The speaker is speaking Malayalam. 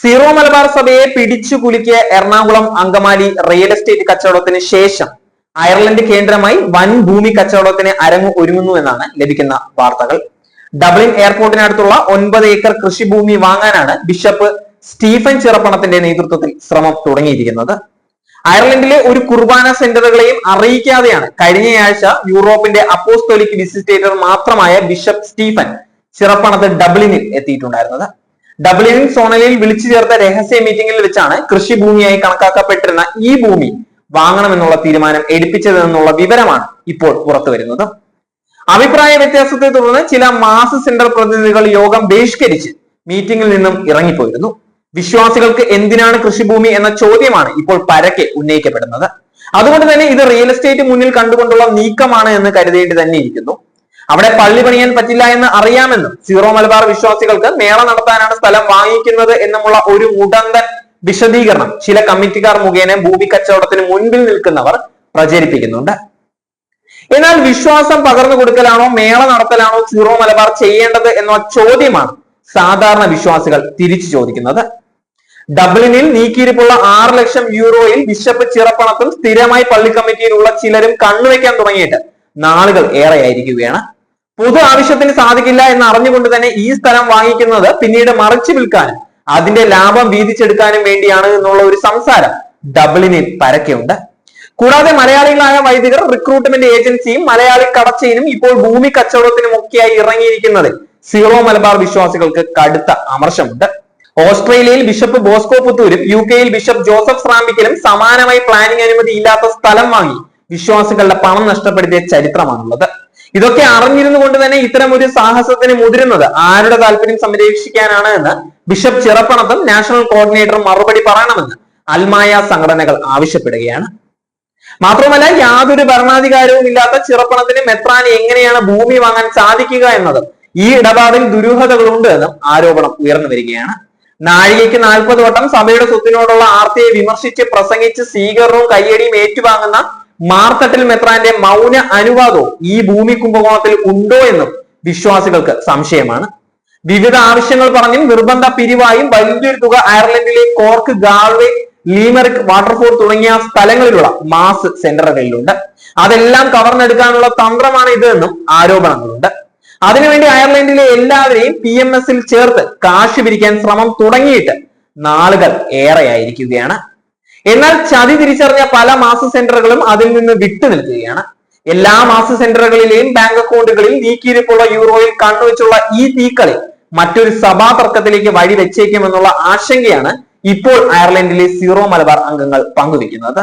സീറോ മലബാർ സഭയെ പിടിച്ചു കുലുക്കിയ എറണാകുളം അങ്കമാലി റിയൽ എസ്റ്റേറ്റ് കച്ചവടത്തിന് ശേഷം അയർലൻഡ് കേന്ദ്രമായി വൻ ഭൂമി കച്ചവടത്തിന് അരങ്ങ് ഒരുങ്ങുന്നു എന്നാണ് ലഭിക്കുന്ന വാർത്തകൾ. ഡബ്ലിൻ എയർപോർട്ടിനടുത്തുള്ള ഒൻപത് ഏക്കർ കൃഷിഭൂമി വാങ്ങാനാണ് ബിഷപ്പ് സ്റ്റീഫൻ ചെറുപ്പണത്തിന്റെ നേതൃത്വത്തിൽ ശ്രമം തുടങ്ങിയിരിക്കുന്നത്. അയർലൻഡിലെ ഒരു കുർബാന സെന്ററുകളെയും അറിയിക്കാതെയാണ് കഴിഞ്ഞയാഴ്ച യൂറോപ്പിന്റെ അപ്പോസ്തോലിക് വിസിറ്റേറ്റർ മാത്രമായ ബിഷപ്പ് സ്റ്റീഫൻ ചിറപ്പണത്ത് ഡബ്ലിനിൽ എത്തിയിട്ടുണ്ടായിരുന്നത്. ഡബ്ലിനിൽ സോണലിൽ വിളിച്ചു ചേർത്ത രഹസ്യ മീറ്റിംഗിൽ വെച്ചാണ് കൃഷിഭൂമിയായി കണക്കാക്കപ്പെട്ടിരുന്ന ഈ ഭൂമി വാങ്ങണമെന്നുള്ള തീരുമാനം എടുപ്പിച്ചതെന്നുള്ള വിവരമാണ് ഇപ്പോൾ പുറത്തു വരുന്നത്. അഭിപ്രായ വ്യത്യാസത്തെ തുടർന്ന് ചില മാസ് സെന്റർ പ്രതിനിധികൾ യോഗം ബഹിഷ്കരിച്ച് മീറ്റിംഗിൽ നിന്നും ഇറങ്ങിപ്പോയിരുന്നു. വിശ്വാസികൾക്ക് എന്തിനാണ് കൃഷിഭൂമി എന്ന ചോദ്യമാണ് ഇപ്പോൾ പരക്കെ ഉന്നയിക്കപ്പെടുന്നത്. അതുകൊണ്ട് തന്നെ ഇത് റിയൽ എസ്റ്റേറ്റ് മുന്നിൽ കണ്ടുകൊണ്ടുള്ള നീക്കമാണ് എന്ന് കരുതേണ്ടി തന്നെ ഇരിക്കുന്നു. അവിടെ പള്ളി പണിയാൻ പറ്റില്ല എന്ന് അറിയാമെന്നും സീറോ മലബാർ വിശ്വാസികൾക്ക് മേള നടത്താനാണ് സ്ഥലം വാങ്ങിക്കുന്നത് എന്നുമുള്ള ഒരു മുടന്തൻ വിശദീകരണം ചില കമ്മിറ്റിക്കാർ മുഖേന ഭൂമി കച്ചവടത്തിന് മുൻപിൽ നിൽക്കുന്നവർ പ്രചരിപ്പിക്കുന്നുണ്ട്. എന്നാൽ വിശ്വാസം പകർന്നു കൊടുക്കലാണോ മേള നടത്തലാണോ സീറോ മലബാർ ചെയ്യേണ്ടത് എന്ന ചോദ്യമാണ് സാധാരണ വിശ്വാസികൾ തിരിച്ചു ചോദിക്കുന്നത്. ഡബ്ലിനിൽ നീക്കിയിരിപ്പുള്ള ആറ് ലക്ഷം യൂറോയിൽ ബിഷപ്പ് ചിറപ്പണത്തും സ്ഥിരമായി പള്ളി കമ്മിറ്റിയിലുള്ള ചിലരും കണ്ണുവെക്കാൻ തുടങ്ങിയിട്ട് നാളുകൾ ഏറെയായിരിക്കുകയാണ്. പൊതു ആവശ്യത്തിന് സാധിക്കില്ല എന്ന് അറിഞ്ഞുകൊണ്ട് തന്നെ ഈ സ്ഥലം വാങ്ങിക്കുന്നത് പിന്നീട് മറിച്ചു വിൽക്കാനും അതിന്റെ ലാഭം വീതിച്ചെടുക്കാനും വേണ്ടിയാണ് എന്നുള്ള ഒരു സംസാരം ഡബ്ലിനിൽ പരക്കെയുണ്ട്. കൂടാതെ മലയാളികളായ വൈദികർ റിക്രൂട്ട്മെന്റ് ഏജൻസിയും മലയാളി കടച്ചയിനും ഇപ്പോൾ ഭൂമി കച്ചവടത്തിനും ഒക്കെയായി ഇറങ്ങിയിരിക്കുന്നതിൽ സീറോ മലബാർ വിശ്വാസികൾക്ക് കടുത്ത അമർശമുണ്ട് ഓസ്ട്രേലിയയിൽ ബിഷപ്പ് ബോസ്കോ പുത്തൂരും യു കെയിൽ ബിഷപ്പ് ജോസഫ് സ്രാമ്പിക്കലും സമാനമായി പ്ലാനിംഗ് അനുമതി ഇല്ലാത്ത സ്ഥലം വാങ്ങി വിശ്വാസികളുടെ പണം നഷ്ടപ്പെടുത്തിയ ചരിത്രമാണുള്ളത്. ഇതൊക്കെ അറിഞ്ഞിരുന്നു കൊണ്ട് തന്നെ ഇത്തരം ഒരു സാഹസത്തിന് മുതിരുന്നത്. ആരുടെ താല്പര്യം സംരക്ഷിക്കാനാണ് എന്ന് ബിഷപ്പ് ചിറപ്പണത്തും നാഷണൽ കോർഡിനേറ്ററും മറുപടി പറയണമെന്ന് അൽമായ സംഘടനകൾ ആവശ്യപ്പെടുകയാണ്. മാത്രമല്ല യാതൊരു ഭരണാധികാരവും ഇല്ലാത്ത ചിറപ്പണത്തിന് മെത്രാന് എങ്ങനെയാണ് ഭൂമി വാങ്ങാൻ സാധിക്കുക എന്നതും ഈ ഇടപാടിൽ ദുരൂഹതകളുണ്ട് എന്നും ആരോപണം ഉയർന്നു വരികയാണ്. നാഴികയ്ക്ക് നാൽപ്പത് വട്ടം സഭയുടെ സ്വത്തിനോടുള്ള ആർത്തിയെ വിമർശിച്ച് പ്രസംഗിച്ച് സ്വീകരണവും കയ്യടിയും ഏറ്റുവാങ്ങുന്ന മാർത്തട്ടിൽ മെത്രാന്റെ മൗന അനുവാദവും ഈ ഭൂമി കുംഭകോണത്തിൽ ഉണ്ടോ എന്നും വിശ്വാസികൾക്ക് സംശയമാണ്. വിവിധ ആവശ്യങ്ങൾ പറഞ്ഞും നിർബന്ധ പിരിവായും വലിയൊരു തുക അയർലൻഡിലെ കോർക്ക് ഗാൾവേ ലീമറിക് വാട്ടർഫോൾ തുടങ്ങിയ സ്ഥലങ്ങളിലുള്ള മാസ് സെന്ററുകളിലുണ്ട്. അതെല്ലാം കവർന്നെടുക്കാനുള്ള തന്ത്രമാണ് ഇത് എന്നും ആരോപണങ്ങളുണ്ട്. അതിനുവേണ്ടി അയർലൻഡിലെ എല്ലാവരെയും പി എം എസിൽ ചേർത്ത് കാശ് പിരിക്കാൻ ശ്രമം തുടങ്ങിയിട്ട് നാളുകൾ ഏറെയായിരിക്കുകയാണ്. എന്നാൽ ചതി തിരിച്ചറിഞ്ഞ പല മാസ സെന്ററുകളും അതിൽ നിന്ന് വിട്ടു നിൽക്കുകയാണ്. എല്ലാ മാസ സെന്ററുകളിലെയും ബാങ്ക് അക്കൗണ്ടുകളിൽ നീക്കിയിരിപ്പുള്ള യൂറോയിൽ കണ്ണുവെച്ചുള്ള ഈ തീക്കളി മറ്റൊരു സഭാ തർക്കത്തിലേക്ക് വഴി വെച്ചേക്കുമെന്നുള്ള ആശങ്കയാണ് ഇപ്പോൾ അയർലൻഡിലെ സീറോ മലബാർ അംഗങ്ങൾ പങ്കുവെക്കുന്നത്.